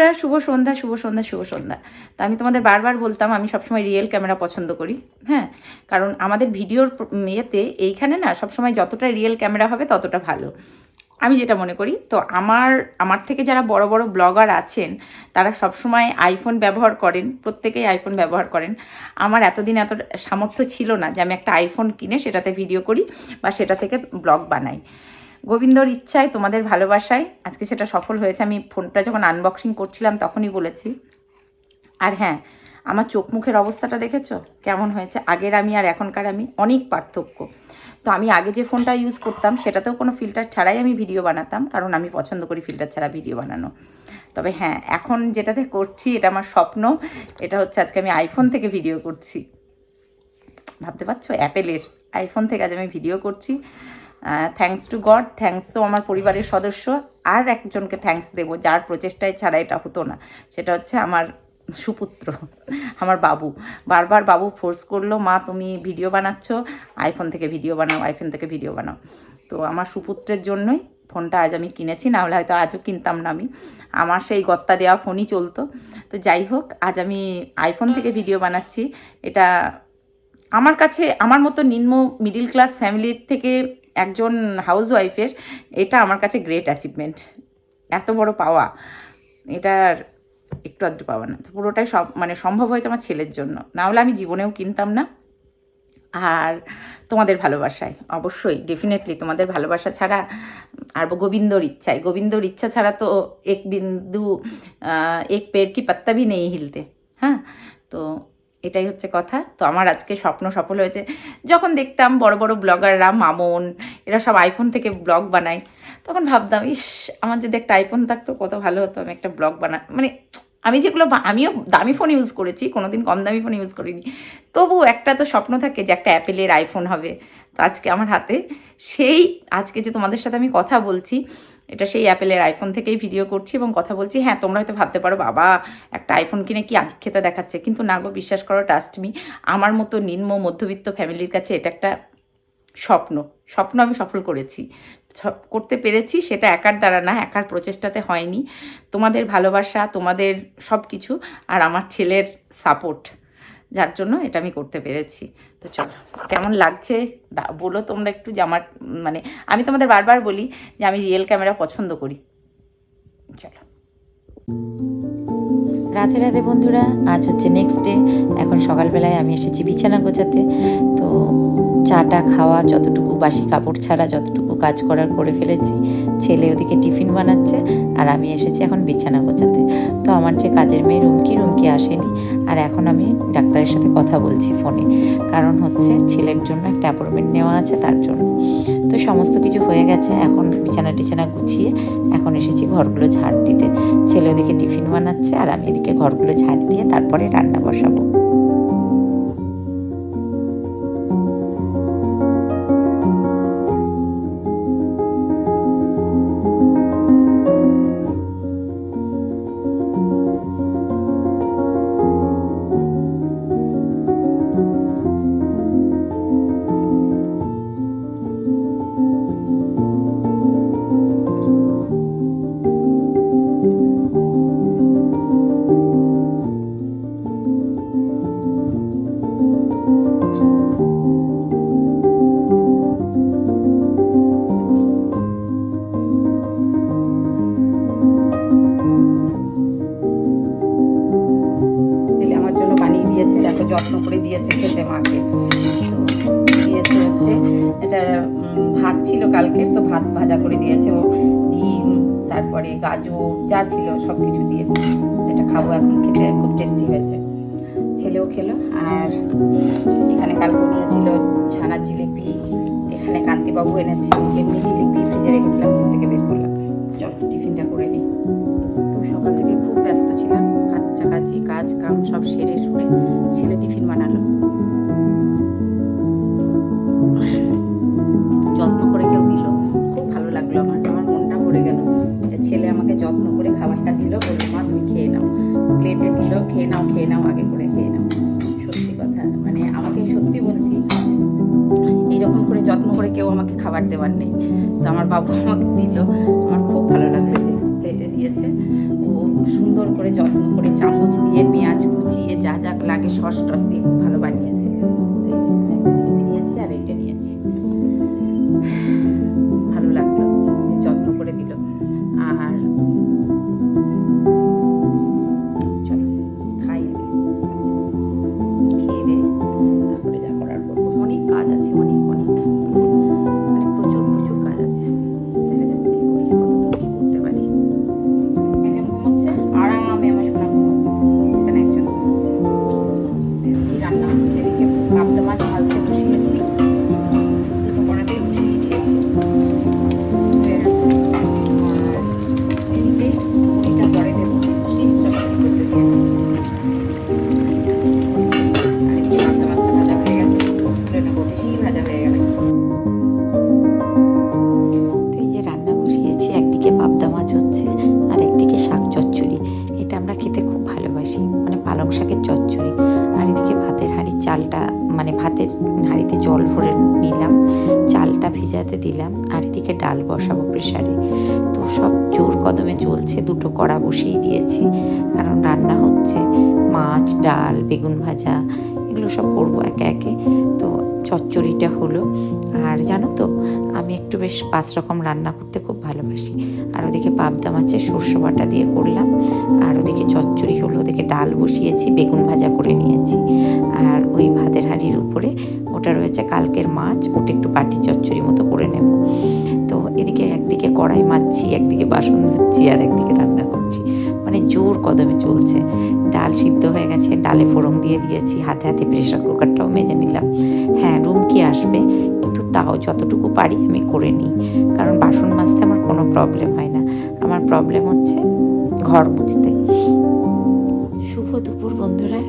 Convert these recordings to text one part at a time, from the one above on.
বন্ধুরা, শুভ সন্ধ্যা শুভ সন্ধ্যা শুভ সন্ধ্যা। তা আমি তোমাদের বারবার বলতাম, আমি সবসময় রিয়েল ক্যামেরা পছন্দ করি হ্যাঁ? কারণ আমাদের ভিডিওর ইয়েতে এইখানে না সবসময় যতটা রিয়েল ক্যামেরা হবে ততটা ভালো। আমি যেটা মনে করি, তো আমার আমার থেকে যারা বড় বড় ব্লগার আছেন, তারা সবসময় আইফোন ব্যবহার করেন, প্রত্যেকেই আইফোন ব্যবহার করেন। আমার এতদিন এত সামর্থ্য ছিল না যে আমি একটা আইফোন কিনে সেটাতে ভিডিও করি বা সেটা থেকে ব্লগ বানাই। গোবিন্দর ইচ্ছায়, তোমাদের ভালোবাসায়, আজকে সেটা সফল হয়েছে। আমি ফোনটা যখন আনবক্সিং করছিলাম, তখনই বলেছি। আর হ্যাঁ আমার চোখ মুখের অবস্থাটা দেখেছ? কেমন হয়েছে? আগের আমি আর এখনকার আমি অনেক পার্থক্য। তো আমি আগে যে ফোনটা ইউজ করতাম, সেটাতেও কোনো ফিল্টার ছাড়াই আমি ভিডিও বানাতাম, কারণ আমি পছন্দ করি ফিল্টার ছাড়া ভিডিও বানানো। তবে হ্যাঁ এখন যেটাতে করছি, এটা আমার স্বপ্ন, এটা হচ্ছে আজকে আমি আইফোন থেকে ভিডিও করছি। ভাবতে পারছ? অ্যাপেলের আইফোন থেকে আজ আমি ভিডিও করছি। থ্যাঙ্কস টু গড থ্যাঙ্কস তো আমার পরিবারের সদস্য, আর একজনকে থ্যাঙ্কস দেবো, যার প্রচেষ্টায় ছাড়া এটা হতো না। সেটা হচ্ছে আমার সুপুত্র, আমার বাবু। বারবার বাবু ফোর্স করল, মা, তুমি ভিডিও বানাচ্ছ আইফোন থেকে ভিডিও বানাও আইফোন থেকে ভিডিও বানাও। তো আমার সুপুত্রের জন্যই ফোনটা আজ আমি কিনেছি, না হলে হয়তো আজও কিনতাম না আমি। আমার সেই গত্তা দেওয়া ফোনই চলতো। তো যাই হোক, আজ আমি আইফোন থেকে ভিডিও বানাচ্ছি। এটা আমার কাছে, আমার মতো নিম্ন মিডিল ক্লাস ফ্যামিলির থেকে একজন হাউস ওয়াইফের এটা আমার কাছে গ্রেট অ্যাচিভমেন্ট এত বড় পাওয়া, এটার একটু আধটু পাওয়া না। পুরোটাই সব মানে সম্ভব হয়েছে আমার ছেলের জন্য। না হলে আমি জীবনেও কিনতাম না। আর তোমাদের ভালোবাসায়, অবশ্যই ডেফিনেটলি তোমাদের ভালোবাসা ছাড়া আর গোবিন্দর ইচ্ছায়। গোবিন্দর ইচ্ছা ছাড়া তো এক বিন্দু এক পের কি পাত্তা নেই হিলতে হ্যাঁ? তো এটাই হচ্ছে কথা। তো আমার আজকে স্বপ্ন সফল হয়েছে। যখন দেখতাম বড় বড় ব্লগাররা, মামন, এরা সব আইফোন থেকে ব্লগ বানায়, তখন ভাবতাম, ইস, আমার যদি একটা আইফোন থাকতো, কত ভালো হতো আমি একটা ব্লগ বানা মানে আমি যেগুলো আমিও দামি ফোন ইউজ করেছি, কোনোদিন কম দামি ফোন ইউজ করিনি। তবু একটা তো স্বপ্ন থাকে যে একটা অ্যাপেলের আইফোন হবে। তো আজকে আমার হাতে সেই, আজকে যে তোমাদের সাথে আমি কথা বলছি এটা সেই অ্যাপেলের আইফোন থেকেই ভিডিও করছি এবং কথা বলছি হ্যাঁ তোমরা হয়তো ভাবতে পারো, বাবা, একটা আইফোন কিনে কি আধিক্ষেতা দেখাচ্ছে? কিন্তু না গো, বিশ্বাস করো টাস্টমি আমার মতো নিম্ন মধ্যবিত্ত ফ্যামিলির কাছে এটা একটা স্বপ্ন স্বপ্ন আমি সফল করেছি। করতে পেরেছি, সেটা একার দ্বারা না, একার প্রচেষ্টাতে হয়নি। তোমাদের ভালোবাসা, তোমাদের সব কিছু আর আমার ছেলের সাপোর্ট যার জন্য এটা আমি করতে পেরেছি। তো চলো, কেমন লাগছে? বলো তোমরা একটু জামার মানে আমি তোমাদের বারবার বলি যে আমি রিয়েল ক্যামেরা পছন্দ করি। চলো। রাধে রাধে বন্ধুরা, আজ হচ্ছে নেক্সট ডে এখন সকালবেলায় আমি এসেছি বিছানা গোছাতে। তো চাটা খাওয়া, যতটুকু বাসি কাপড় ছাড়া, যতটুকু কাজ করার করে ফেলেছি। ছেলে ওদিকে টিফিন বানাচ্ছে আর আমি এসেছি এখন বিছানা গোছাতে। তো আমার যে কাজের মেয়ে রুমকি রুমকি আসেনি। আর এখন আমি ডাক্তারের সাথে কথা বলছি ফোনে। কারণ হচ্ছে ছেলের জন্য একটা অ্যাপয়েন্টমেন্ট নেওয়া আছে তার জন্য। তো সমস্ত কিছু হয়ে গেছে, এখন বিছানা টিছানা গুছিয়ে এখন এসেছি ঘরগুলো ঝাড় দিতে। ছেলে ওদিকে টিফিন বানাচ্ছে আর আমি এদিকে ঘরগুলো ঝাড় দিয়ে তারপরে রান্না বসাবো। ভাত ভাজা করে দিয়েছে ও ডিম, তারপরে গাজর, যা ছিল সব কিছু দিয়ে এটা খাব এখন, খেতে খুব টেস্টি হয়েছে। ছেলেও খেলো, আর এখানে কালকে নিয়েছিল ছানার জিলিপি, এখানে কান্তিবাবু এনেছে, এমনি জিলিপি ফ্রিজে রেখেছিলাম, ফ্রিজ থেকে বের করলাম। চল, টিফিনটা করে নিই তো সকাল থেকে খুব ব্যস্ত ছিলাম কাছাকাছি কাজ কাম সব সেরে সুরে ছেলে টিফিন বানালো। আমাকে খাবার দেওয়ার নেই। তো আমার বাবু আমাকে দিল। আমার খুব ভালো লাগল যে প্লেটে দিয়েছে। ও সুন্দর করে যত্ন করে চামচ দিয়ে, পেঁয়াজ কুচিয়ে যা যা লাগে সস টস দিয়ে খুব ভালো বানিয়েছে। নিলাম, চালটা ভিজাতে দিলাম, আর এদিকে ডাল বসাবো প্রেশারে তো সব জোর কদমে চলছে, দুটো কড়া বসিয়ে দিয়েছি, কারণ রান্না হচ্ছে মাছ, ডাল, বেগুন ভাজা এগুলো সব করব একে একে। তো চচ্চড়িটা হলো। আর জানো তো, আমি একটু বেশ পাঁচ রকম রান্না করতে খুব ভালোবাসি। আর ওদিকে পাবদা মাছের সর্ষে বাটা দিয়ে করলাম। আর ওদিকে চচ্চড়ি হলো, ওদিকে ডাল বসিয়েছি, বেগুন ভাজা করে নিয়েছি। আর ওই ভাতের হাঁড়ির উপরে ওটা রয়েছে কালকের মাছ, ওটা একটু বাটি চচ্চড়ি মতো করে নেব। তো এদিকে একদিকে কড়াই মাজছি একদিকে বাসন ধুচ্ছি, আর একদিকে রান্না জোর কদমে চলছে। ডাল সিদ্ধ হয়ে গেছে ডালে ফোড়ন দিয়ে দিয়েছি হাতে হাতে প্রেশার কুকারটাও মেজে নিলাম। হ্যাঁ রুম রুমকি আসবে? কিন্তু তাও যতটুকু পারি আমি করে নিই। কারণ বাসন মাজতে আমার কোনো প্রবলেম হয় না। আমার প্রবলেম হচ্ছে ঘর মুছতে। শুভ দুপুর বন্ধুরা।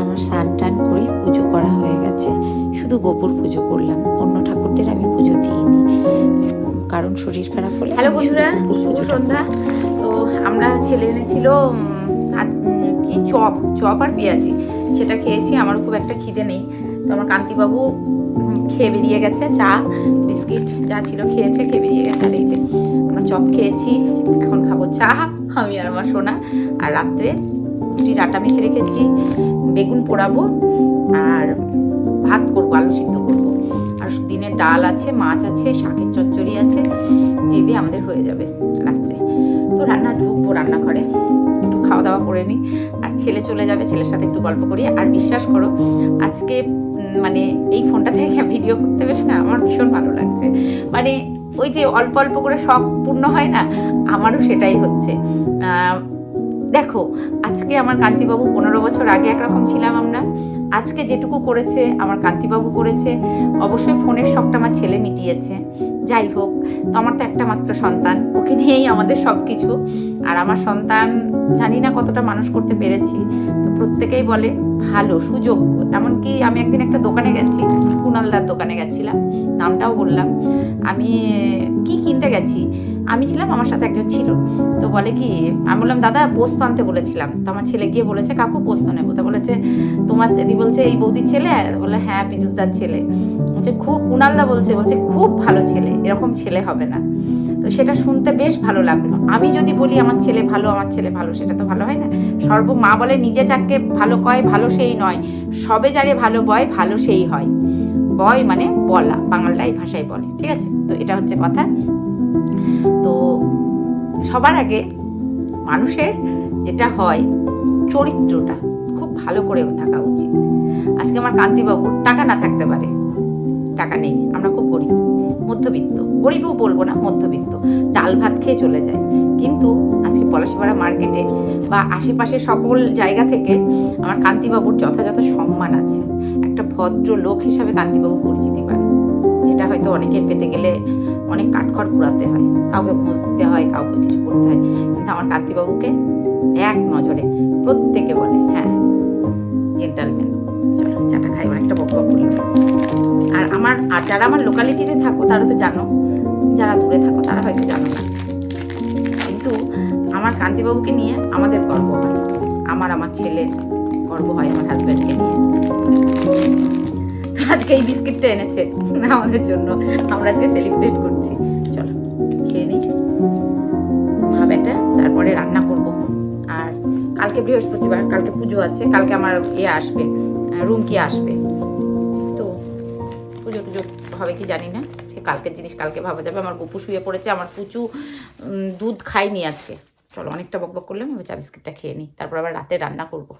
আমার স্নান টান করে পুজো করা হয়ে গেছে। শুধু গোপুর পুজো করলাম অন্য ঠাকুরদের আমি পুজো দিইনি। কারণ শরীর খারাপ হলে হ্যালো বন্ধুরা সন্ধ্যা। আমরা ছেলে এনেছিল কি চপ চপ আর পেঁয়াজি। সেটা খেয়েছি আমার খুব একটা খিদে নেই। তো আমার কান্তিবাবু খেয়ে বেরিয়ে গেছে, চা, বিস্কিট যা ছিল খেয়েছে, খেয়ে বেরিয়ে গেছে। আর এই যে আমরা চপ খেয়েছি, এখন খাব চা, আমি আর আমার সোনা। আর রাত্রে রুটির আটা মেখে রেখেছি, বেগুন পোড়াবো, আর ভাত করব, আলু সিদ্ধ করব। আর দিনের ডাল আছে, মাছ আছে, শাকের চচ্চড়ি আছে, এই দিয়ে আমাদের হয়ে যাবে। রাত্রে রান্না, ঢুকবো রান্নাঘরে। একটু খাওয়া দাওয়া করে নিই। আর ছেলে চলে যাবে, ছেলের সাথে একটু গল্প করি। আর বিশ্বাস করো, আজকে মানে এই ফোনটা থেকে ভিডিও করতে বেশ না আমার ভীষণ ভালো লাগছে। মানে ওই যে অল্প অল্প করে শখ পূর্ণ হয় না, আমারও সেটাই হচ্ছে। দেখো, আজকে আমার কান্তিবাবু পনেরো বছর আগে একরকম ছিলাম আমরা। আজকে যেটুকু করেছে, আমার কান্তিবাবু করেছে। অবশ্যই ফোনের শখটা আমার ছেলে মিটিয়েছে। যাই হোক, তো আমার তো একটা মাত্র সন্তান। ওকে নিয়েই আমাদের সব কিছু আর আমার সন্তান, জানি না কতটা মানুষ করতে পেরেছি, তো প্রত্যেকেই বলে, ভালো সুযোগ এমনকি আমি একদিন একটা দোকানে গেছি কুনালদার দোকানে গেছিলাম, নামটাও বললাম। আমি কি কিনতে গেছি? আমি ছিলাম, আমার সাথে একজন ছিল। তো বলে কি, আমি বললাম, দাদা, পোস্ত আনতে বলেছিলাম। তো আমার ছেলে গিয়ে বলেছে, কাকু, পোস্ত নেব। তো বলেছে, তোমার দিদি বলছে, এই বৌদির ছেলে? বলে হ্যাঁ পিজুসদার ছেলে। বলছে, খুব কুনালদা বলছে বলছে, খুব ভালো ছেলে, এরকম ছেলে হবে না। তো সেটা শুনতে বেশ ভালো লাগল। আমি যদি বলি, আমার ছেলে ভালো, আমার ছেলে ভালো, সেটা তো ভালো হয় না। সর্ব, মা বলে, নিজে যাকে ভালো কয়, ভালো সেই নয়। সবে যারে ভালো বয়, ভালো সেই হয়। বয় মানে বলা বাংলা এই ভাষায় বলে, ঠিক আছে? তো এটা হচ্ছে কথা। তো সবার আগে মানুষের যেটা হয়, চরিত্রটা খুব ভালো করে থাকা উচিত। আজকে আমার কান্তিবাবুর টাকা না থাকতে পারে। টাকা নেই, আমরা খুব গরিব। মধ্যবিত্ত। গরিবও বলব না, মধ্যবিত্ত। ডাল ভাত খেয়ে চলে যায়। কিন্তু আজকে পলাশিপাড়া মার্কেটে বা আশেপাশে সকল জায়গা থেকে আমার কান্তিবাবুর যথাযথ সম্মান আছে। একটা ভদ্র লোক হিসাবে কান্তিবাবু পরিচিতি পায় হয়তো অনেকের পেতে গেলে অনেক কাঠখড় পুরাতে হয়, কাউকে ঘুষ দিতে হয়, কাউকে কিছু করতে হয়। কিন্তু আমার কান্তিবাবুকে এক নজরে প্রত্যেকে বলে হ্যাঁ জেন্টালম্যান চলো, চাটা খাই, অনেকটা বক বক আর আমার, আর যারা আমার লোকালিটিতে থাকো, তারা তো জানো, যারা দূরে থাকো, তারা হয়তো জানো না। কিন্তু আমার কান্তিবাবুকে নিয়ে আমাদের গর্ব হয়, আমার আমার ছেলের গর্ব হয়, আমার হাজব্যান্ডকে নিয়ে। আজকে এই বিস্কিটটা এনেছে আমাদের জন্য। আমরা আজকে সেলিব্রেট করছি। চলো, খেয়ে নিই ভাব এটা তারপরে রান্না করব। আর কালকে বৃহস্পতিবার, কালকে পুজো আছে, কালকে আমার ইয়ে আসবে রুম কি আসবে। তো পুজো টুজো হবে কি জানি না। সে কালকের জিনিস কালকে ভাবা যাবে। আমার গপু শুয়ে পড়েছে, আমার পুচু দুধ খাইনি আজকে। চলো, অনেকটা বকবক করলাম, এবার চা বিস্কিটটা খেয়ে নিই তারপর আবার রাতে রান্না করব।